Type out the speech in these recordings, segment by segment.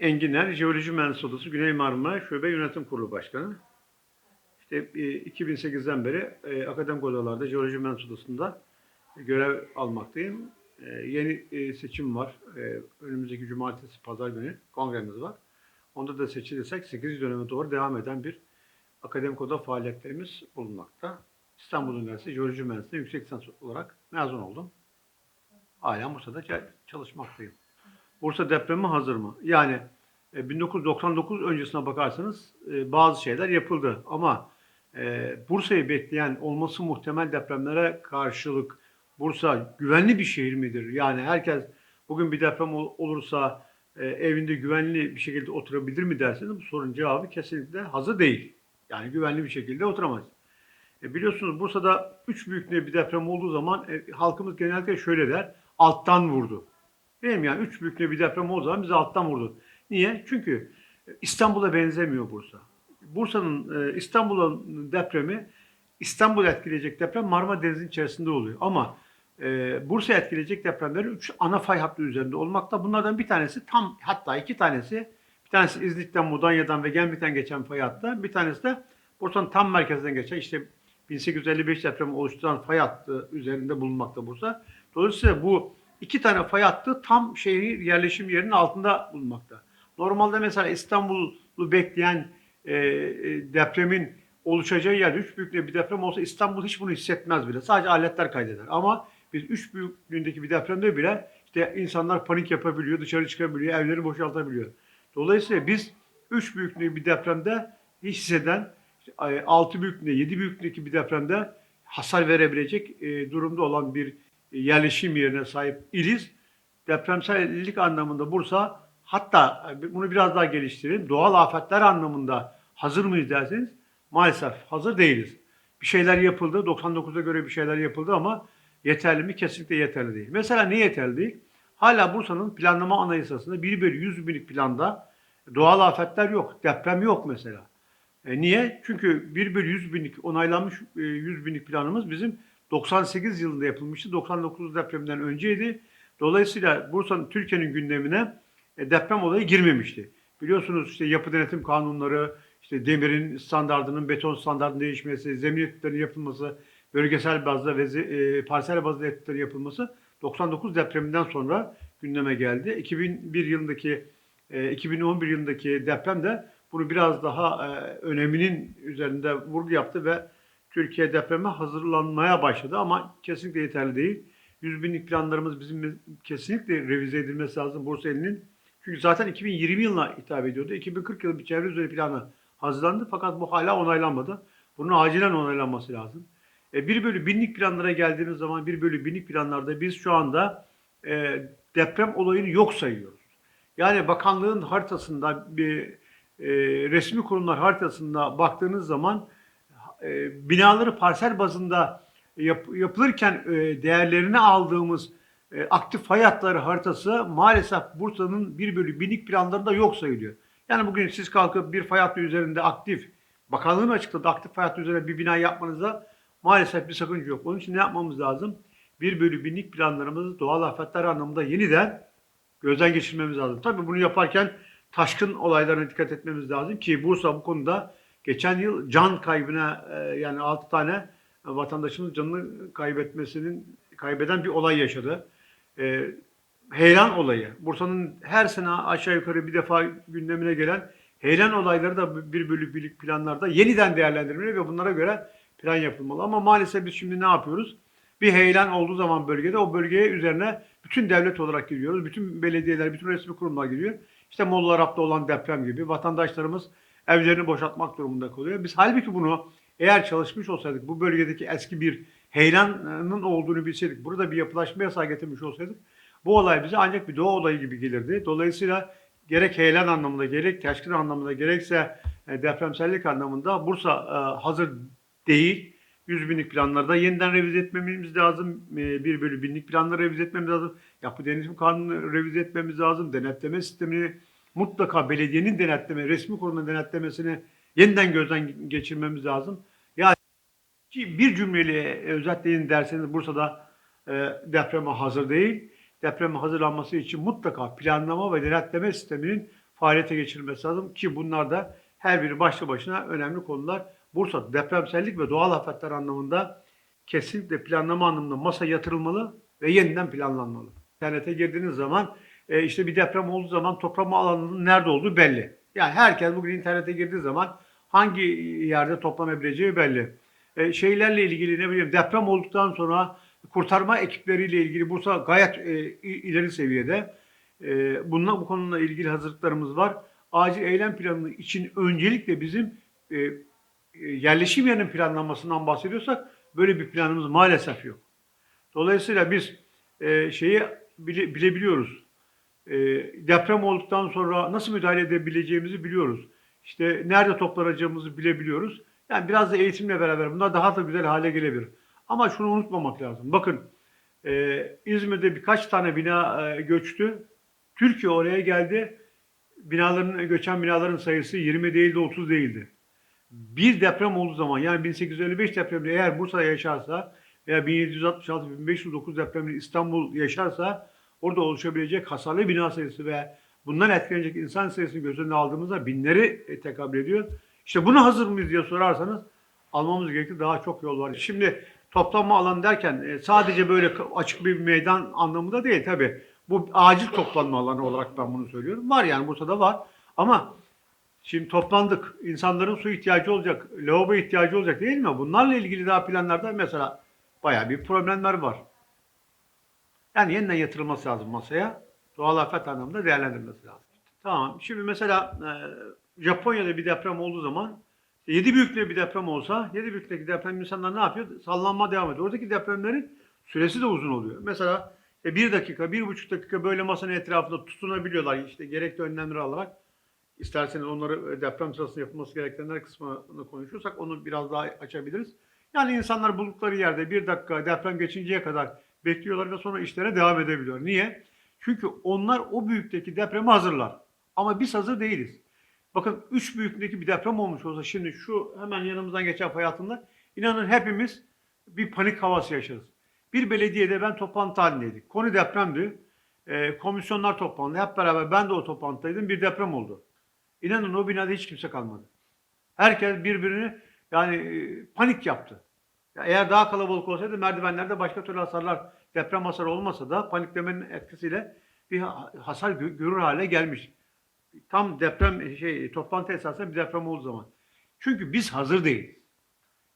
Enginer, Jeoloji Mühendisliği Odası Güney Marmara Şube Yönetim Kurulu Başkanı. İşte e, 2008'den beri e, akademik odalarda Jeoloji Odası'nda görev almaktayım. E, yeni e, seçim var. E, önümüzdeki cumartesi, pazar günü kongremiz var. Onda da seçilirsek 8 döneme doğru devam eden bir akademik oda faaliyetlerimiz bulunmakta. İstanbul Üniversitesi Jeoloji Mühendisliği yüksek lisans olarak mezun oldum. Halen Bursa'da ça- çalışmaktayım. Bursa depremi hazır mı? Yani e, 1999 öncesine bakarsanız e, bazı şeyler yapıldı ama e, Bursa'yı bekleyen olması muhtemel depremlere karşılık Bursa güvenli bir şehir midir? Yani herkes bugün bir deprem ol- olursa e, evinde güvenli bir şekilde oturabilir mi derseniz bu sorunun cevabı kesinlikle hazır değil. Yani güvenli bir şekilde oturamaz. E, biliyorsunuz Bursa'da 3 büyüklüğünde bir deprem olduğu zaman e, halkımız genellikle şöyle der, alttan vurdu. Değil? Yani 3 büyüklüğünde bir deprem olduğu zaman bizi alttan vurdu. Niye? Çünkü İstanbul'a benzemiyor Bursa. Bursa'nın e, İstanbul'un depremi İstanbul etkileyecek deprem Marmara Denizi'nin içerisinde oluyor. Ama e, Bursa etkileyecek depremleri 3 ana fay hattı üzerinde olmakta. Bunlardan bir tanesi tam hatta iki tanesi bir tanesi İznik'ten, Mudanya'dan ve Gemlik'ten geçen fay hattı. Bir tanesi de Bursa'nın tam merkezinden geçen işte 1855 depremi oluşturan fay hattı üzerinde bulunmakta Bursa. Dolayısıyla bu iki tane fay hattı tam şehir yerleşim yerinin altında bulunmakta. Normalde mesela İstanbul'u bekleyen e, e, depremin oluşacağı yer 3 büyüklüğünde bir deprem olsa İstanbul hiç bunu hissetmez bile. Sadece aletler kaydeder. Ama biz 3 büyüklüğündeki bir depremde bile işte insanlar panik yapabiliyor, dışarı çıkabiliyor, evleri boşaltabiliyor. Dolayısıyla biz 3 büyüklüğünde bir depremde hisseden, 6 büyüklüğünde, 7 büyüklüğündeki bir depremde hasar verebilecek e, durumda olan bir yerleşim yerine sahip iliz. Depremsellik anlamında Bursa hatta e, bunu biraz daha geliştirelim. Doğal afetler anlamında hazır mıyız derseniz maalesef hazır değiliz. Bir şeyler yapıldı. 99'a göre bir şeyler yapıldı ama yeterli mi? Kesinlikle yeterli değil. Mesela ne yeterli değil? Hala Bursa'nın planlama anayasasında 1 bölü 100 binlik planda doğal afetler yok. Deprem yok mesela. E niye? Çünkü 1 bölü 100 binlik onaylanmış e, 100 binlik planımız bizim 98 yılında yapılmıştı. 99 depreminden önceydi. Dolayısıyla Bursa'nın Türkiye'nin gündemine e, deprem olayı girmemişti. Biliyorsunuz işte yapı denetim kanunları, işte demirin standartının beton standartının değişmesi, zemin etütlerinin yapılması, bölgesel bazda ve e, parsel bazda etütlerin yapılması 99 depreminden sonra gündeme geldi. 2001 yılındaki e, 2011 yılındaki deprem de bunu biraz daha e, öneminin üzerinde vurgu yaptı ve Türkiye depreme hazırlanmaya başladı ama kesinlikle yeterli değil. 100 binlik planlarımız bizim kesinlikle revize edilmesi lazım Bursa elinin. Çünkü zaten 2020 yılına hitap ediyordu. 2040 yılı bir çevre üzeri planı hazırlandı fakat bu hala onaylanmadı. Bunun acilen onaylanması lazım. E, 1 bölü binlik planlara geldiğimiz zaman 1 bölü binlik planlarda biz şu anda e, deprem olayını yok sayıyoruz. Yani bakanlığın haritasında bir e, resmi kurumlar haritasında baktığınız zaman e, binaları parsel bazında yap- yapılırken e, değerlerini aldığımız e, aktif fay hatları haritası maalesef Bursa'nın 1 bölü binlik planlarında yok sayılıyor. Yani bugün siz kalkıp bir fay hattı üzerinde aktif, bakanlığın açıkladığı aktif fay hattı üzerine bir bina yapmanıza maalesef bir sakınca yok. Onun için ne yapmamız lazım? 1 bölü binlik planlarımızı doğal afetler anlamında yeniden gözden geçirmemiz lazım. Tabii bunu yaparken taşkın olaylarına dikkat etmemiz lazım ki Bursa bu konuda geçen yıl can kaybına e, yani 6 tane vatandaşımız canını kaybetmesinin kaybeden bir olay yaşadı. E, olayı. Bursa'nın her sene aşağı yukarı bir defa gündemine gelen heyelan olayları da bir bölü birlik planlarda yeniden değerlendirilmeli ve bunlara göre plan yapılmalı. Ama maalesef biz şimdi ne yapıyoruz? Bir heyelan olduğu zaman bölgede o bölgeye üzerine bütün devlet olarak giriyoruz. Bütün belediyeler, bütün resmi kurumlar giriyor. İşte Molla Arap'ta olan deprem gibi vatandaşlarımız evlerini boşaltmak durumunda kalıyor. Biz halbuki bunu eğer çalışmış olsaydık, bu bölgedeki eski bir heyelanın olduğunu bilseydik, burada bir yapılaşma yasağı getirmiş olsaydık, bu olay bize ancak bir doğa olayı gibi gelirdi. Dolayısıyla gerek heyelan anlamında, gerek teşkil anlamında, gerekse e, depremsellik anlamında Bursa e, hazır değil. 100 binlik planlarda yeniden revize etmemiz lazım. E, 1 bölü binlik planları revize etmemiz lazım. Yapı denetim kanunu revize etmemiz lazım. Denetleme sistemini mutlaka belediyenin denetleme, resmi kurumun denetlemesini yeniden gözden geçirmemiz lazım. Ya bir cümleyle özetleyin derseniz Bursa'da e, depreme hazır değil. Depreme hazırlanması için mutlaka planlama ve denetleme sisteminin faaliyete geçirilmesi lazım ki bunlar da her biri başlı başına önemli konular. Bursa depremsellik ve doğal afetler anlamında kesinlikle planlama anlamında masa yatırılmalı ve yeniden planlanmalı. İnternete girdiğiniz zaman e, işte bir deprem olduğu zaman toplama alanının nerede olduğu belli. Yani herkes bugün internete girdiği zaman hangi yerde toplanabileceği belli. E, şeylerle ilgili ne bileyim deprem olduktan sonra kurtarma ekipleriyle ilgili Bursa gayet e, ileri seviyede. E, bununla bu konuyla ilgili hazırlıklarımız var. Acil eylem planı için öncelikle bizim e, e, yerleşim yerinin planlanmasından bahsediyorsak böyle bir planımız maalesef yok. Dolayısıyla biz e, şeyi bile, bilebiliyoruz. E, deprem olduktan sonra nasıl müdahale edebileceğimizi biliyoruz. İşte nerede toplanacağımızı bilebiliyoruz. Yani biraz da eğitimle beraber bunlar daha da güzel hale gelebilir. Ama şunu unutmamak lazım. Bakın e, İzmir'de birkaç tane bina e, göçtü. Türkiye oraya geldi. Binaların göçen binaların sayısı 20 değildi, 30 değildi. Bir deprem olduğu zaman yani 1855 depreminde eğer Bursa yaşarsa veya 1766-1509 depreminde İstanbul yaşarsa orada oluşabilecek hasarlı bina sayısı ve bundan etkilenecek insan sayısını göz önüne aldığımızda binleri e, tekabül ediyor. İşte buna hazır mıyız diye sorarsanız almamız gerekli daha çok yol var. Şimdi toplanma alanı derken e, sadece böyle açık bir meydan anlamında değil tabi. Bu acil toplanma alanı olarak ben bunu söylüyorum. Var yani Bursa'da var. Ama şimdi toplandık. İnsanların su ihtiyacı olacak, lavabo ihtiyacı olacak değil mi? Bunlarla ilgili daha planlarda mesela bayağı bir problemler var. Yani yeniden yatırılması lazım masaya. Doğal afet anlamında değerlendirilmesi lazım. Tamam. Şimdi mesela e, Japonya'da bir deprem olduğu zaman 7 büyüklüğü bir deprem olsa 7 büyüklüğündeki deprem insanlar ne yapıyor? Sallanma devam ediyor. Oradaki depremlerin süresi de uzun oluyor. Mesela e, bir dakika, bir buçuk dakika böyle masanın etrafında tutunabiliyorlar. İşte gerekli önlemleri alarak. İsterseniz onları e, deprem sırasında yapılması gerekenler kısmını konuşursak onu biraz daha açabiliriz. Yani insanlar buldukları yerde bir dakika deprem geçinceye kadar bekliyorlar ve sonra işlere devam edebiliyor. Niye? Çünkü onlar o büyüklükteki depreme hazırlar. Ama biz hazır değiliz. Bakın 3 büyüklüğündeki bir deprem olmuş olsa şimdi şu hemen yanımızdan geçen fay hattında inanın hepimiz bir panik havası yaşarız. Bir belediyede ben toplantı halindeydik. Konu depremdi. Ee, komisyonlar toplandı. Hep beraber ben de o toplantıdaydım. Bir deprem oldu. İnanın o binada hiç kimse kalmadı. Herkes birbirini yani e, panik yaptı. Eğer daha kalabalık olsaydı merdivenlerde başka türlü hasarlar, deprem hasarı olmasa da paniklemenin etkisiyle bir ha- hasar gö- görür hale gelmiş. Tam deprem şey toplantı esasında bir deprem olduğu zaman. Çünkü biz hazır değiliz.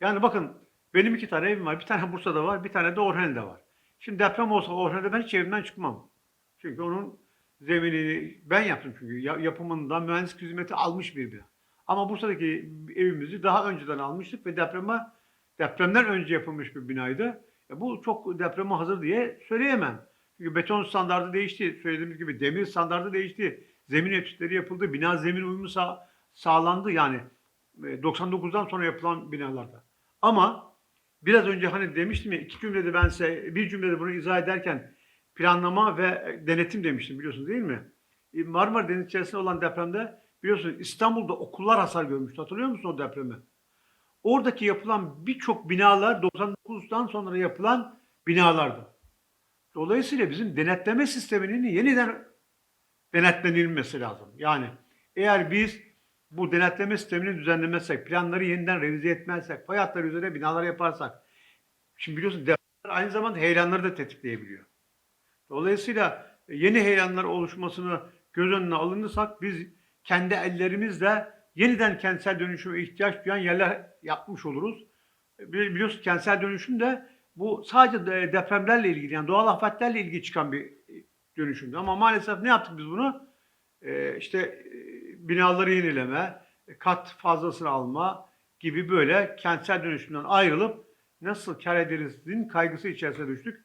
Yani bakın benim iki tane evim var. Bir tane Bursa'da var, bir tane de Orhan'da var. Şimdi deprem olsa Orhan'da ben hiç evimden çıkmam. Çünkü onun zeminini ben yaptım çünkü. Ya- yapımından mühendislik hizmeti almış bir bina. Ama Bursa'daki evimizi daha önceden almıştık ve depreme depremden önce yapılmış bir binaydı. E bu çok depreme hazır diye söyleyemem. Çünkü beton standardı değişti. Söylediğimiz gibi demir standardı değişti. Zemin etütleri yapıldı. Bina zemin uyumu sağ- sağlandı yani e, 99'dan sonra yapılan binalarda. Ama biraz önce hani demiştim ya iki cümlede ben size bir cümlede bunu izah ederken planlama ve denetim demiştim biliyorsunuz değil mi? E, Marmara Denizi içerisinde olan depremde biliyorsunuz İstanbul'da okullar hasar görmüştü. Hatırlıyor musun o depremi? Oradaki yapılan birçok binalar 99'dan sonra yapılan binalardı. Dolayısıyla bizim denetleme sisteminin yeniden denetlenilmesi lazım. Yani eğer biz bu denetleme sistemini düzenlemezsek, planları yeniden revize etmezsek, fay hatları üzerine binalar yaparsak, şimdi biliyorsun depremler aynı zamanda heyelanları da tetikleyebiliyor. Dolayısıyla yeni heyelanlar oluşmasını göz önüne alınırsak biz kendi ellerimizle yeniden kentsel dönüşüme ihtiyaç duyan yerler yapmış oluruz. Bili- Biliyorsun kentsel dönüşüm de bu sadece de- depremlerle ilgili yani doğal afetlerle ilgili çıkan bir dönüşümdü. Ama maalesef ne yaptık biz bunu? Ee, işte e, binaları yenileme, kat fazlasını alma gibi böyle kentsel dönüşümden ayrılıp nasıl kar ederizin kaygısı içerisine düştük.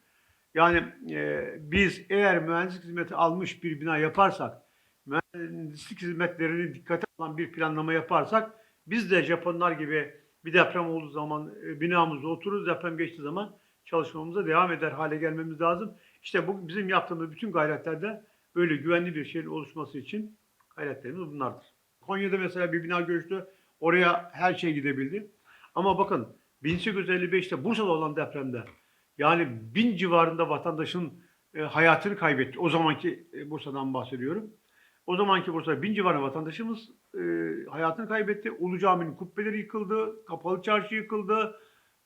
Yani e, biz eğer mühendislik hizmeti almış bir bina yaparsak, mühendislik hizmetlerini dikkate alan bir planlama yaparsak, biz de Japonlar gibi bir deprem olduğu zaman e, binamızda otururuz, deprem geçtiği zaman çalışmamıza devam eder hale gelmemiz lazım. İşte bu bizim yaptığımız bütün gayretlerde böyle güvenli bir şeyin oluşması için gayretlerimiz bunlardır. Konya'da mesela bir bina göçtü. Oraya her şey gidebildi. Ama bakın 1855'te Bursa'da olan depremde yani bin civarında vatandaşın e, hayatını kaybetti. O zamanki e, Bursa'dan bahsediyorum. O zamanki Bursa'da bin civarında vatandaşımız e, hayatını kaybetti. Ulu Cami'nin kubbeleri yıkıldı, kapalı çarşı yıkıldı.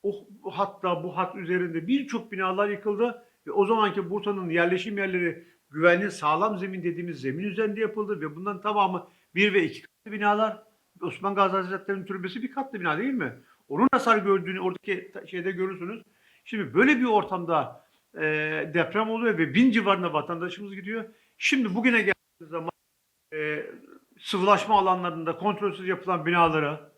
O hatta bu hat üzerinde birçok binalar yıkıldı. Ve o zamanki Bursa'nın yerleşim yerleri güvenli sağlam zemin dediğimiz zemin üzerinde yapıldı ve bunların tamamı bir ve iki katlı binalar. Osman Gazi Hazretleri'nin türbesi bir katlı bina değil mi? Onun hasar gördüğünü oradaki şeyde görürsünüz. Şimdi böyle bir ortamda e, deprem oluyor ve bin civarında vatandaşımız gidiyor. Şimdi bugüne geldiğimiz zaman e, sıvılaşma alanlarında kontrolsüz yapılan binalara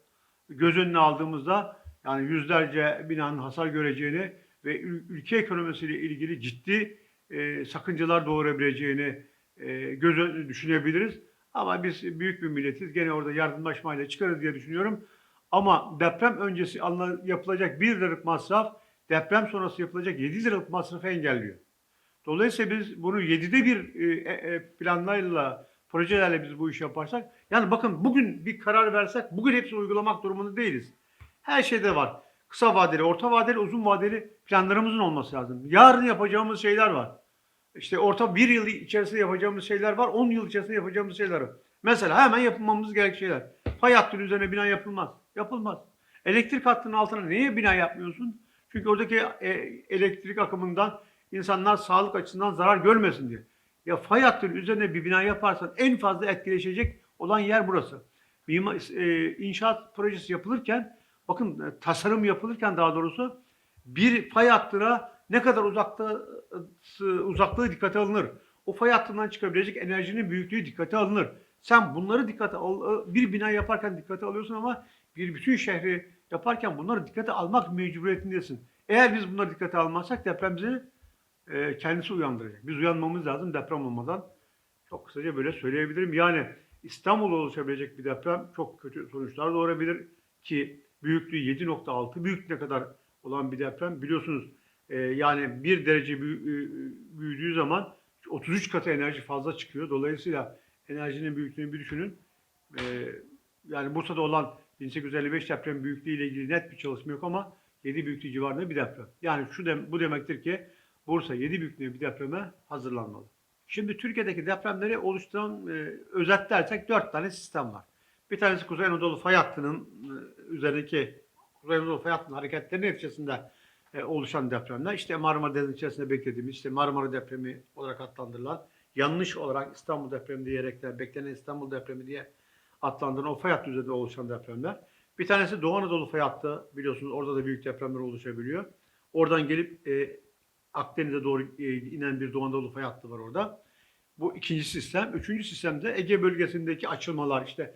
göz önüne aldığımızda yani yüzlerce binanın hasar göreceğini ve ül- ülke ekonomisiyle ilgili ciddi e, sakıncalar doğurabileceğini e, göz önüne düşünebiliriz. Ama biz büyük bir milletiz. Gene orada yardımlaşmayla çıkarız diye düşünüyorum. Ama deprem öncesi yapılacak 1 liralık masraf deprem sonrası yapılacak 7 liralık masrafı engelliyor. Dolayısıyla biz bunu 7'de bir e, e, e, planlarla, projelerle biz bu işi yaparsak, yani bakın bugün bir karar versek, bugün hepsini uygulamak durumunda değiliz. Her şeyde var. Kısa vadeli, orta vadeli, uzun vadeli planlarımızın olması lazım. Yarın yapacağımız şeyler var. İşte orta bir yıl içerisinde yapacağımız şeyler var, 10 yıl içerisinde yapacağımız şeyler var. Mesela hemen yapılmamız gereken şeyler. Fay hattının üzerine bina yapılmaz. Yapılmaz. Elektrik hattının altına niye bina yapmıyorsun? Çünkü oradaki e, elektrik akımından insanlar sağlık açısından zarar görmesin diye. Ya fay hattının üzerine bir bina yaparsan en fazla etkileşecek olan yer burası. Mimar, e, inşaat projesi yapılırken, bakın e, tasarım yapılırken daha doğrusu bir fay hattına ne kadar uzakta e, uzaklığı dikkate alınır. O fay hattından çıkabilecek enerjinin büyüklüğü dikkate alınır. Sen bunları dikkate al, e, bir bina yaparken dikkate alıyorsun ama bir bütün şehri yaparken bunları dikkate almak mecburiyetindesin. Eğer biz bunları dikkate almazsak deprem bizi e, kendisi uyandıracak. Biz uyanmamız lazım deprem olmadan. Çok kısaca böyle söyleyebilirim. Yani İstanbul'da oluşabilecek bir deprem çok kötü sonuçlar doğurabilir ki büyüklüğü 7.6 büyüklüğüne kadar olan bir deprem biliyorsunuz e, yani bir derece e, büyüdüğü zaman 33 katı enerji fazla çıkıyor. Dolayısıyla enerjinin büyüklüğünü bir düşünün. E, yani Bursa'da olan 1855 deprem büyüklüğü ile ilgili net bir çalışma yok ama 7 büyüklüğü civarında bir deprem. Yani şu dem bu demektir ki Bursa 7 büyüklüğünde bir depreme hazırlanmalı. Şimdi Türkiye'deki depremleri oluşturan e, özetlersek 4 tane sistem var. Bir tanesi Kuzey Anadolu fay hattının e, üzerindeki Kuzey Anadolu fay hattının hareketleri neticesinde e, oluşan depremler. İşte Marmara Denizi içerisinde beklediğimiz işte Marmara depremi olarak adlandırılan yanlış olarak İstanbul depremi diyerek de beklenen İstanbul depremi diye adlandırılan o fay hattı üzerinde oluşan depremler. Bir tanesi Doğu Anadolu fay hattı biliyorsunuz orada da büyük depremler oluşabiliyor. Oradan gelip e, Akdeniz'e doğru e, inen bir Doğu Anadolu fay hattı var orada. Bu ikinci sistem. Üçüncü sistemde Ege bölgesindeki açılmalar işte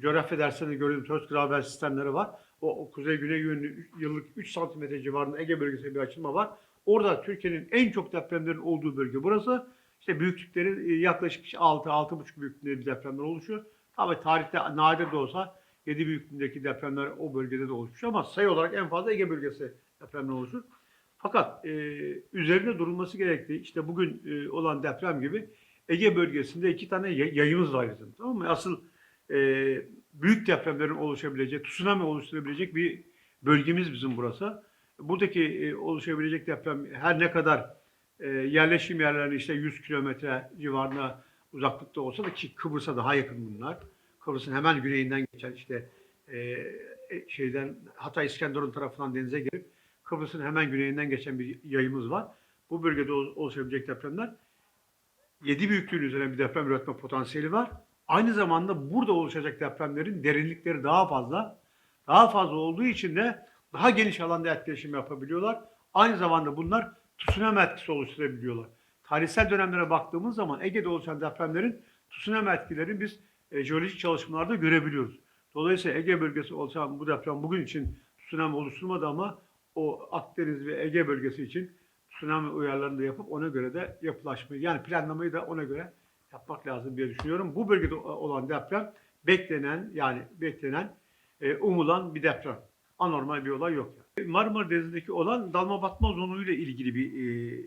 coğrafya derslerinde gördüğümüz Höst Graber sistemleri var. O, o kuzey-güney yönlü yıllık 3 santimetre civarında Ege bölgesinde bir açılma var. Orada Türkiye'nin en çok depremlerin olduğu bölge burası. İşte büyüklükleri e, yaklaşık 6-6,5 büyüklüğünde bir depremler oluşuyor. Tabii tarihte nadir de olsa 7 büyüklüğündeki depremler o bölgede de oluşmuş ama sayı olarak en fazla Ege bölgesi depremler oluşur. Fakat e, üzerinde durulması gerektiği işte bugün e, olan deprem gibi Ege bölgesinde iki tane yay- yayımız var bizim. Tamam mı? Asıl e, büyük depremlerin oluşabilecek, tsunami oluşturabilecek bir bölgemiz bizim burası. Buradaki e, oluşabilecek deprem her ne kadar e, yerleşim yerlerine işte 100 kilometre civarında uzaklıkta olsa da ki Kıbrıs'a daha yakın bunlar. Kıbrıs'ın hemen güneyinden geçen işte e, e, şeyden Hatay İskenderun tarafından denize girip Kıbrıs'ın hemen güneyinden geçen bir yayımız var. Bu bölgede ol- oluşabilecek depremler 7 büyüklüğün üzerine bir deprem üretme potansiyeli var. Aynı zamanda burada oluşacak depremlerin derinlikleri daha fazla. Daha fazla olduğu için de daha geniş alanda etkileşim yapabiliyorlar. Aynı zamanda bunlar tsunami etkisi oluşturabiliyorlar. Tarihsel dönemlere baktığımız zaman Ege'de oluşan depremlerin tsunami etkilerini biz e, jeolojik çalışmalarda görebiliyoruz. Dolayısıyla Ege bölgesi oluşan bu deprem bugün için tsunami oluşturmadı ama o Akdeniz ve Ege bölgesi için tsunami uyarılarını da yapıp ona göre de yapılaşmayı yani planlamayı da ona göre yapmak lazım diye düşünüyorum. Bu bölgede olan deprem beklenen yani beklenen e, umulan bir deprem. Anormal bir olay yok. Yani. Marmara Denizi'ndeki olan dalma batma zonuyla ilgili bir e,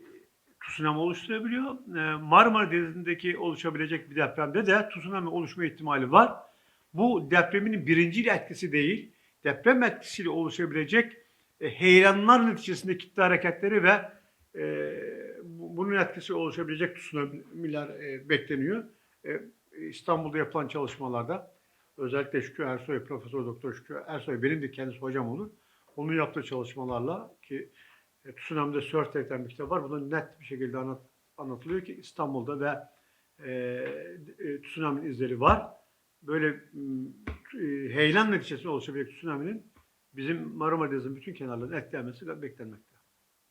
tsunami oluşturabiliyor. E, Marmara Denizi'ndeki oluşabilecek bir depremde de tsunami oluşma ihtimali var. Bu depremin birinci etkisi değil, deprem etkisiyle oluşabilecek e, heyelanlar neticesinde kitle hareketleri ve e, bu- bunun etkisi oluşabilecek tsunamiler e, bekleniyor. E, İstanbul'da yapılan çalışmalarda özellikle Şükrü Ersoy, Profesör Doktor Şükrü Ersoy benim de kendisi hocam olur. Onun yaptığı çalışmalarla ki e, Tsunami'de Sörf bir kitap var. Burada net bir şekilde anlat, anlatılıyor ki İstanbul'da ve e, e, izleri var. Böyle e, heyelan neticesinde oluşabilecek tsunami'nin bizim Marmara Denizi'nin bütün kenarlarını etkilemesi beklenmekte.